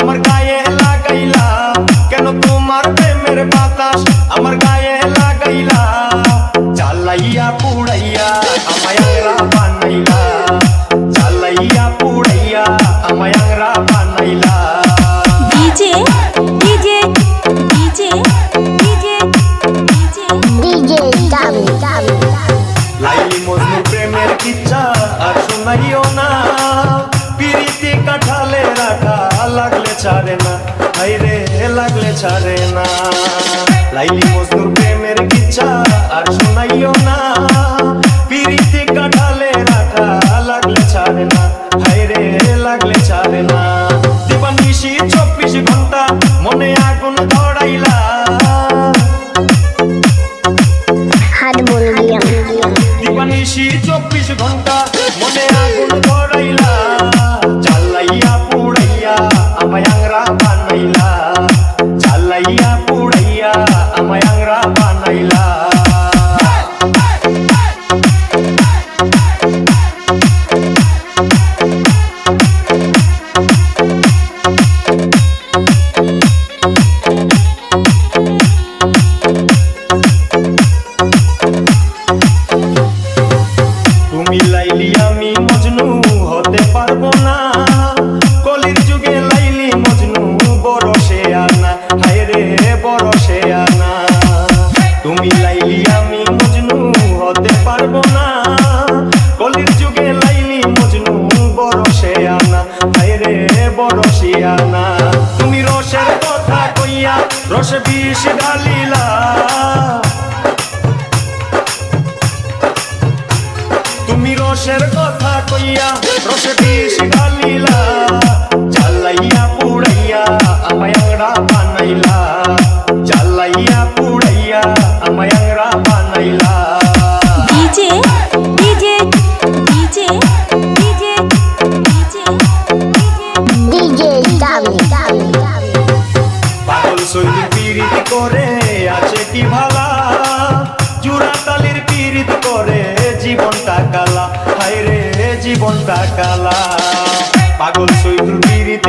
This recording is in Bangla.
আমার গায়ে লাগাইলা কেন তোমার প্রেমের বাতাস আমার গায়ে লাগাইলা চালাইয়া পুড়াইয়া আমায় আংরা বানাইলা চালাইয়া পুড়াইয়া আমায় আংরা বানাইলা DJ DJ DJ DJ DJ DJ Gabi, Gabi, লাইলি মজনু প্রেমের কিচ্ছা আর শোনাইও না পিরিতি কাঠালে রাখা লাগলে ছাড়ে না। হাই রে লাগলে ছাড়ে না। লাইলি মজনুর প্রেমের কিচ্ছা আর শোনাইও না। পিরিতি কাঠালে রাখা লাগলে ছাড়ে না। হাই রে লাগলে ছাড়ে না। দিবানিশি চব্বিশ ঘণ্টা মনে আগুন ধরাইলা। হাত বলবিয়াম দিবানিশি চব্বিশ ঘণ্টা তুমি লাইলি, আমি মজনু, হতে পারব না। কলির যুগে লাইলি, মজনু, বড় সে আনা রে বড় সে আনা তুমি রসের কথা কইয়া, রসে বিষ ঢালিলা। তুমি রসের কথা কইয়া, রসে বিষ ঢালিলা। চালাইয়া পুড়াইয়া, আমায় বানাইলা। চালাইয়া পুড়াইয়া আমায় বানাইলা DJ DJ DJ DJ DJ DJ Gabi, Gabi, Gabi. পাগল সৈদিন পীড়িত করে আছে কি ভালা? জুড়া পীড়িত করে জীবনটা কালা। হায় রে জীবনটা কালা। পাগল সৈদুর পীড়িত